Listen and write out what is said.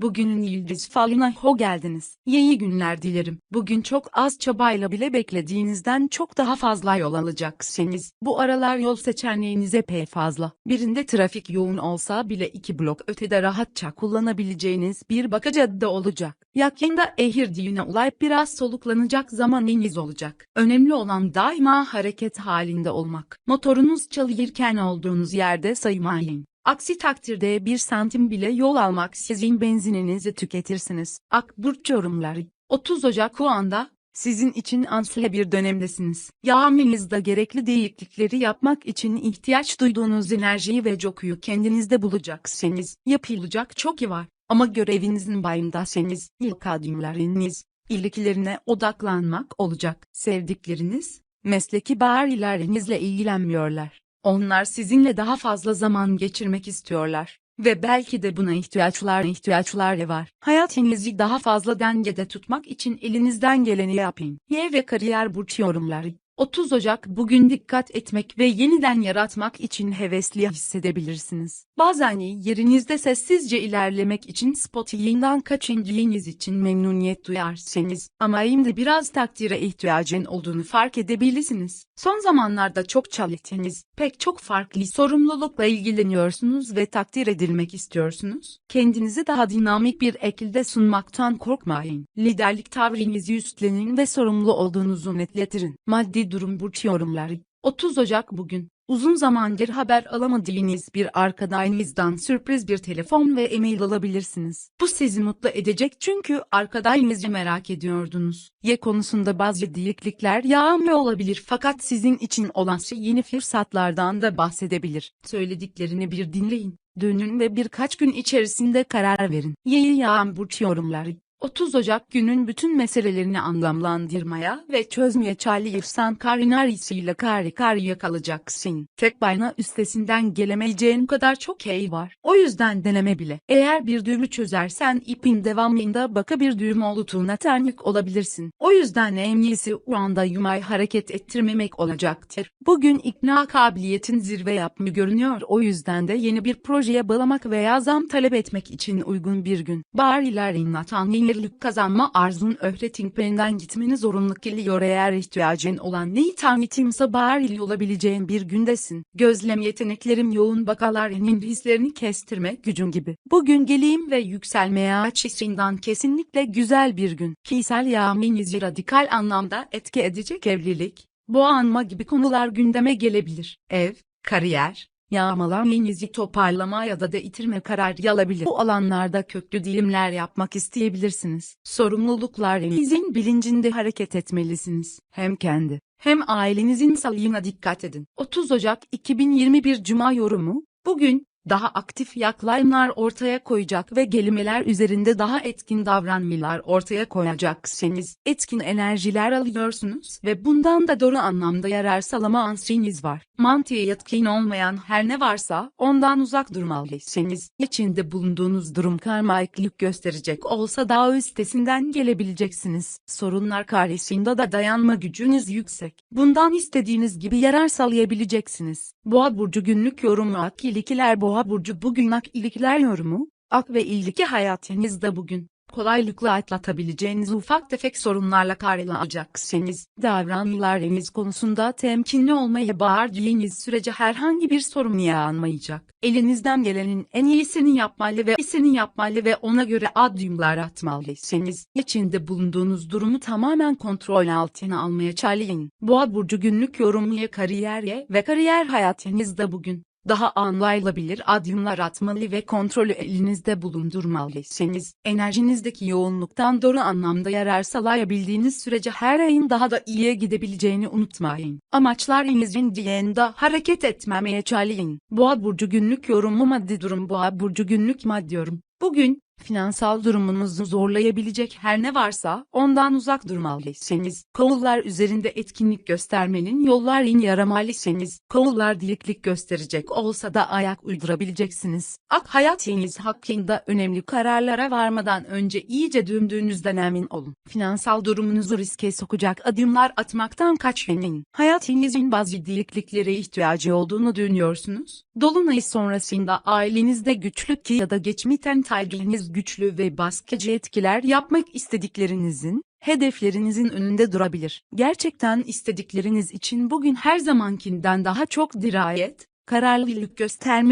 Bugünün yıldız falına ho geldiniz. İyi günler dilerim. Bugün çok az çabayla bile beklediğinizden çok daha fazla yol alacaksınız. Bu aralar yol seçeneğiniz epey fazla. Birinde trafik yoğun olsa bile iki blok ötede rahatça kullanabileceğiniz bir baka cadde olacak. Yakında ehir düğüne ulayıp biraz soluklanacak zamanınız olacak. Önemli olan daima hareket halinde olmak. Motorunuz çalışırken olduğunuz yerde saymayın. Aksi takdirde bir santim bile yol almak sizin benzininizi tüketirsiniz. Akburç yorumları. 30 Ocak o anda sizin için ansile bir dönemdesiniz. Yağminizde gerekli değişiklikleri yapmak için ihtiyaç duyduğunuz enerjiyi ve cokuyu kendinizde bulacaksınız. Yapılacak çok iyi var. Ama görevinizin bayındasınız. İlk adımlarınız, ilgilerine odaklanmak olacak. Sevdikleriniz, mesleki bağırlarınızla ilgilenmiyorlar. Onlar sizinle daha fazla zaman geçirmek istiyorlar. Ve belki de buna ihtiyaçlar ihtiyaçları var. Hayatınızı daha fazla dengede tutmak için elinizden geleni yapın. Y ve kariyer burç yorumları. 30 Ocak bugün dikkat etmek ve yeniden yaratmak için hevesli hissedebilirsiniz. Bazen yerinizde sessizce ilerlemek için Spotify'dan kaçıncılığınız için memnuniyet duyarsınız. Ama şimdi biraz takdire ihtiyacın olduğunu fark edebilirsiniz. Son zamanlarda çok çalıştınız, pek çok farklı sorumlulukla ilgileniyorsunuz ve takdir edilmek istiyorsunuz. Kendinizi daha dinamik bir şekilde sunmaktan korkmayın. Liderlik tavrınızı üstlenin ve sorumlu olduğunuzu netlettirin. Maddi durum burç yorumları. 30 Ocak bugün. Uzun zamandır haber alamadığınız bir arkadaşınızdan sürpriz bir telefon ve e-mail alabilirsiniz. Bu sizi mutlu edecek çünkü arkadaşınızı merak ediyordunuz. Ye konusunda bazı değişiklikler yağmur olabilir fakat sizin için olası yeni fırsatlardan da bahsedebilir. Söylediklerini bir dinleyin. Dönün ve birkaç gün içerisinde karar verin. Yeni yağan burç yorumları. 30 Ocak günün bütün meselelerini anlamlandırmaya ve çözmeye çalışan karinarisiyle karı karıya kalacaksın. Tek başına üstesinden gelemeyeceğin kadar çok şey var. O yüzden deneme bile. Eğer bir düğümü çözersen ipin devamında baka bir düğüm olduğuna tanık olabilirsin. O yüzden en iyisi o anda yumay hareket ettirmemek olacaktır. Bugün ikna kabiliyetin zirve yapmıyor görünüyor o yüzden de yeni bir projeye bağlamak veya zam talep etmek için uygun bir gün. Barilerin atan yenilik kazanma arzun öğretimlerinden gitmeni zorunlu geliyor eğer ihtiyacın olan neyi tanıtımsa baril olabileceğin bir gündesin. Gözlem yeteneklerim yoğun bakalarının hislerini kestirme gücün gibi. Bugün geleyim ve yükselmeye açısından kesinlikle güzel bir gün. Kişisel yağminizi radikal anlamda etki edecek evlilik, boğanma gibi konular gündeme gelebilir. Ev, kariyer, yağmalanmayınızı toparlama ya da değiştirme kararı alabilir. Bu alanlarda köklü dilimler yapmak isteyebilirsiniz. Sorumluluklarınızın bilincinde hareket etmelisiniz. Hem kendi hem ailenizin sağlığına dikkat edin. 30 Ocak 2021 Cuma yorumu, bugün, daha aktif yaklaşımlar ortaya koyacak ve kelimeler üzerinde daha etkin davranmalar ortaya koyacaksınız. Etkin enerjiler alıyorsunuz ve bundan da doğru anlamda yarar sağlama ansiyeniz var. Mantıya yatkın olmayan her ne varsa ondan uzak durmalısınız. İçinde bulunduğunuz durum karmaiklik gösterecek olsa daha üstesinden gelebileceksiniz. Sorunlar karşısında da dayanma gücünüz yüksek. Bundan istediğiniz gibi yarar sağlayabileceksiniz. Boğa burcu günlük yorumu ak ilişkiler Boğa burcu bugün ak ilişkiler yorumu. Ak ve ilişki hayatınızda bugün kolaylıkla atlatabileceğiniz ufak tefek sorunlarla karşılaşacaksınız. Davranışlarınız konusunda temkinli olmaya bağırdığınız sürece herhangi bir sorun yaşanmayacak. Elinizden gelenin en iyisini yapmalı ve iyisini yapmalı ve ona göre adımlar atmalısınız. İçinde bulunduğunuz durumu tamamen kontrol altına almaya çalışın. Boğa burcu günlük yorumuya kariyerye ve kariyer hayatınızda bugün daha anlayılabilir adımlar atmalı ve kontrolü elinizde bulundurmalısınız. Enerjinizdeki yoğunluktan doğru anlamda yarar sağlayabildiğiniz sürece her ayın daha da iyiye gidebileceğini unutmayın. Amaçlarınızın diyende hareket etmemeye çalışın. Boğa burcu günlük yorumu maddi durum Boğa burcu günlük maddi yorum. Bugün, finansal durumunuzu zorlayabilecek her ne varsa ondan uzak durmalısınız. Konular üzerinde etkinlik göstermenin yollarını yaramalısınız. Konular diliklik gösterecek olsa da ayak uydurabileceksiniz. Ak hayatınız hakkında önemli kararlara varmadan önce iyice dümdüğünüzden emin olun. Finansal durumunuzu riske sokacak adımlar atmaktan kaçının. Hayatınızın bazı dilikliklere ihtiyacı olduğunu düşünüyorsunuz. Dolunay sonrasında ailenizde güçlük ya da geçmiten taygınız güçlü ve baskıcı etkiler yapmak istediklerinizin, hedeflerinizin önünde durabilir. Gerçekten istedikleriniz için bugün her zamankinden daha çok dirayet, kararlılık göstermeniz